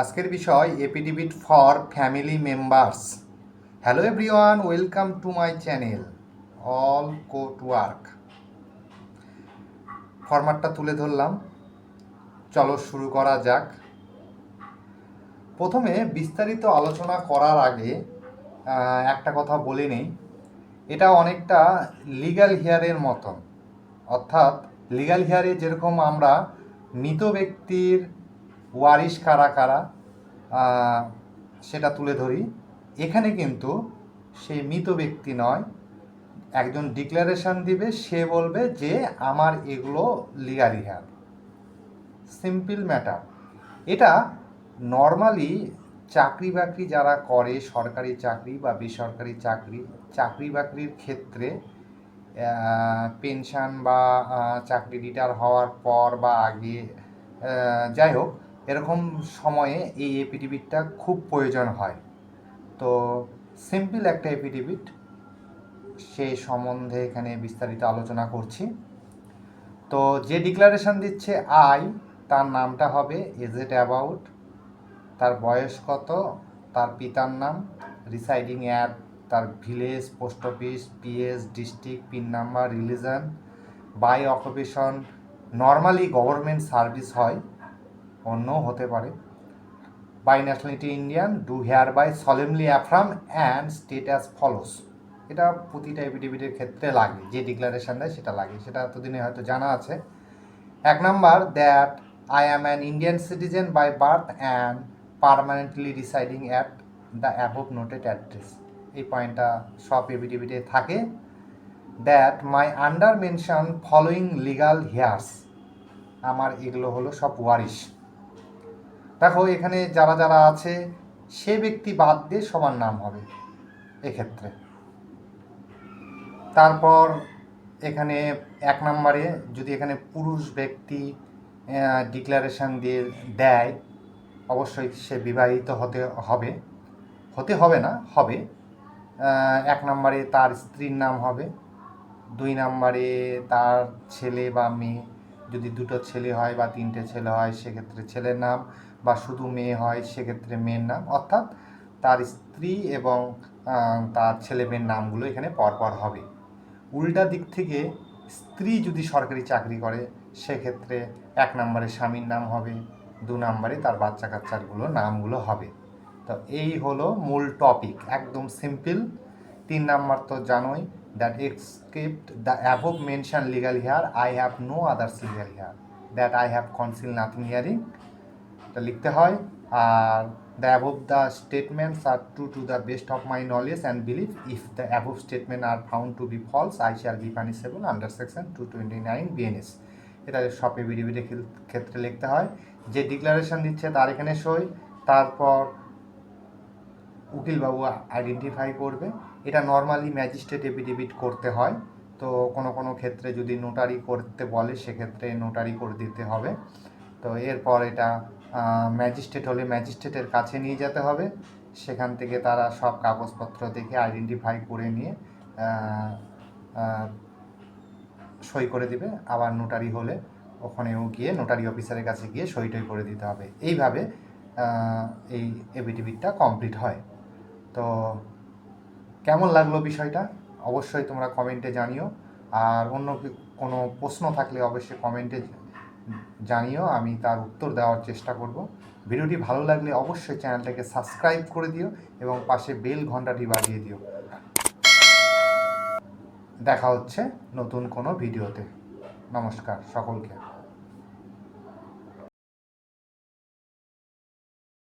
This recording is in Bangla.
আজকের বিষয় affidavit for family members. Hello everyone, welcome to my channel, all court work. ফরম্যাটটা তুলে ধরলাম। চলো শুরু করা যাক। প্রথমে বিস্তারিত আলোচনা করার আগে একটা কথা বলে নেই। এটা অনেকটা লিগ্যাল হিয়ারের মতন। অর্থাৎ লিগ্যাল হিয়ারে যেরকম আমরা মৃত ব্যক্তির ওয়ারিশ কারা কারা সেটা তুলে ধরি। এখানে কিন্তু সেই মৃত ব্যক্তি নয়, একজন ডিক্লারেশন দিবে, সে বলবে যে আমার এগুলো লিগাল হিয়ার সিম্পল ম্যাটার। এটা নর্মালি চাকরি বাকরি যারা করে, সরকারি চাকরি বা বেসরকারি চাকরি চাকরি বাকরির ক্ষেত্রে পেনশন বা চাকরি রিটায়ার হওয়ার পর বা আগে যাই হোক এরকম সময়ে এই এপিডিবিটটা খুব প্রয়োজন হয়। তো সিম্পল একটা এপিডিবিট সেই সম্বন্ধে এখানে বিস্তারিত আলোচনা করছি। তো যে ডিক্লারেশন দিচ্ছে আই, তার নামটা হবে এজ এট অ্যাবাউট, তার বয়স কত, তার পিতার নাম, রিসাইডিং অ্যাট তার village, post office, PS, district, pin number, religion, by occupation, normally government service হয়। অন্য হতে পারে। By nationality Indian do hereby solemnly affirm and state as follows এটা প্রতিটা এপিডিবিটের ক্ষেত্রে লাগে, যে ডিক্লারেশন দেয় সেটা লাগে। সেটা এতদিনে হয়তো জানা আছে। এক number that I am an Indian citizen by birth and permanently residing at the above noted address এই পয়েন্টটা সব এপিডিবিটে থাকে। That my under mention following legal heirs আমার এগুলো হলো সব ওয়ারিশ। দেখো, এখানে যারা যারা আছে, সে ব্যক্তি বাদ দিয়ে সবার নাম হবে এক্ষেত্রে। তারপর এখানে এক নম্বরে যদি এখানে পুরুষ ব্যক্তি ডিক্লারেশন দিয়ে দেয়, অবশ্যই সে বিবাহিত হতে হবে। হতে হবে না, হবে। এক নম্বরে তার স্ত্রীর নাম হবে। দুই নম্বরে তার ছেলে বা মেয়ে, যদি দুটো ছেলে হয় বা তিনটে ছেলে হয়, সেক্ষেত্রে ছেলের নাম। বা শুধু মেয়ে হয়, সেক্ষেত্রে মেয়ের নাম। অর্থাৎ তার স্ত্রী এবং তার ছেলে মেয়ের নামগুলো এখানে পরপর হবে। উল্টা দিক থেকে স্ত্রী যদি সরকারি চাকরি করে, সেক্ষেত্রে এক নম্বরে স্বামীর নাম হবে, দু নম্বরে তার বাচ্চা কাচ্চারগুলো নামগুলো হবে। তো এই হলো মূল টপিক একদম সিম্পল তিন নাম্বার তো জানোই that except the above mention legal heir I have no others legal heir that I have conceal nothing hearing এটা লিখতে হয়, আর the above the statements are to to the best of my knowledge and believe if the above statement are found to be false I shall be punishable under section two twenty nine BNS এটা সব এবিডিবিটের ক্ষেত্রে লিখতে হয়। যে ডিক্লারেশন দিচ্ছে তার এখানে সই, তারপর উকিলবাবু আইডেন্টিফাই করবে। এটা নর্মালি ম্যাজিস্ট্রেট এফিডেভিট করতে হয়, তো কোনো কোনো ক্ষেত্রে যদি নোটারি করতে বলে, সেক্ষেত্রে নোটারি করে দিতে হবে। তো এরপর এটা ম্যাজিস্ট্রেট হলে ম্যাজিস্ট্রেটের কাছে নিয়ে যেতে হবে। সেখান থেকে তারা সব কাগজপত্র দেখে আইডেন্টিফাই করে নিয়ে সই করে দিবে। আবার নোটারি হলে ওখানেও গিয়ে নোটারি অফিসারের কাছে গিয়ে সই টই করে দিতে হবে। এইভাবে এই এবিটিভিটটা কমপ্লিট হয়। তো কেমন লাগল বিষয়টা? অবশ্যই তোমরা কমেন্টে জানিও। আর অন্য কোনো প্রশ্ন থাকলে অবশ্যই কমেন্টে জানিও, আমি তার উত্তর দেওয়ার চেষ্টা করব। ভিডিওটি ভালো লাগলে অবশ্যই চ্যানেলটাকে সাবস্ক্রাইব করে দিও এবং পাশে বেল ঘন্টাটি বাজিয়ে দিও। দেখা হচ্ছে নতুন কোনো ভিডিওতে। নমস্কার সকলকে।